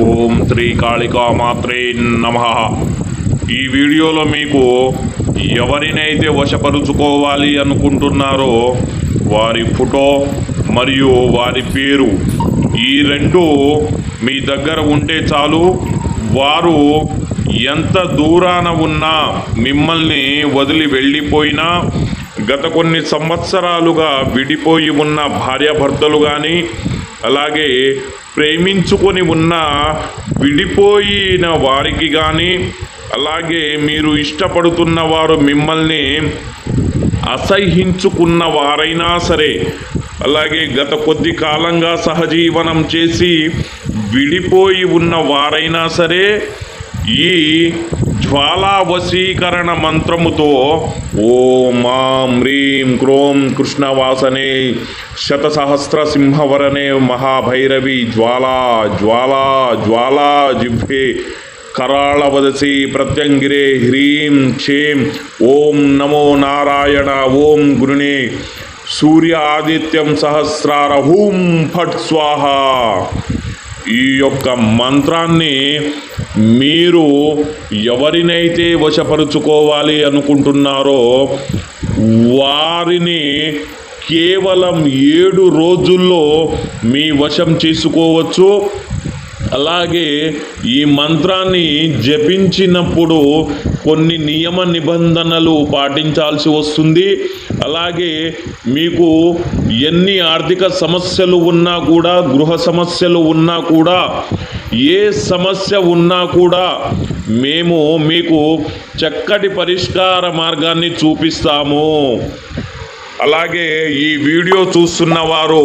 ఓం శ్రీ కాళికామాత్రే నమ. ఈ వీడియోలో మీకు ఎవరినైతే వశపరుచుకోవాలి అనుకుంటున్నారో వారి ఫోటో మరియు వారి పేరు ఈ రెండు మీ దగ్గర ఉంటే చాలు. వారు ఎంత దూరాన ఉన్నా మిమ్మల్ని వదిలి వెళ్ళిపోయినా గత కొన్ని సంవత్సరాలుగా విడిపోయి ఉన్న భార్యాభర్తలు కానీ అలాగే ప్రేమించుకొని ఉన్న విడిపోయిన వారికి కానీ అలాగే మీరు ఇష్టపడుతున్న వారు మిమ్మల్ని అసహ్యించుకున్న వారైనా సరే అలాగే గత కొద్ది కాలంగా సహజీవనం చేసి విడిపోయి ఉన్న వారైనా సరే ఈ జ్వాలావశీకరణ మంత్రముతో ఓం మాం హ్రీం క్రోం కృష్ణవాసనే శతసహస్ర సింహవరనే మహాభైరవి జ్వాలా జ్వాలా జ్వాలా జిహ్వే కరాళవదసి ప్రత్యంగిరే హ్రీం క్షేం ఓం నమో నారాయణ ఓం గురుణే సూర్య ఆదిత్యం సహస్రార హూం ఫట్ స్వాహ ఈ యొక్క మంత్రాన్ని మీరు ఎవరినైతే వశపరుచుకోవాలి అనుకుంటున్నారో వారిని కేవలం ఏడు రోజుల్లో మీ వశం చేసుకోవచ్చు. అలాగే ఈ మంత్రాన్ని జపించినప్పుడు కొన్ని నియమ నిబంధనలు పాటించాల్సి వస్తుంది. అలాగే మీకు ఎన్ని ఆర్థిక సమస్యలు ఉన్నా కూడా గృహ సమస్యలు ఉన్నా కూడా ఏ సమస్య ఉన్నా కూడా మేము మీకు చక్కటి పరిష్కార మార్గాన్ని చూపిస్తాము. అలాగే ఈ వీడియో చూస్తున్న వారు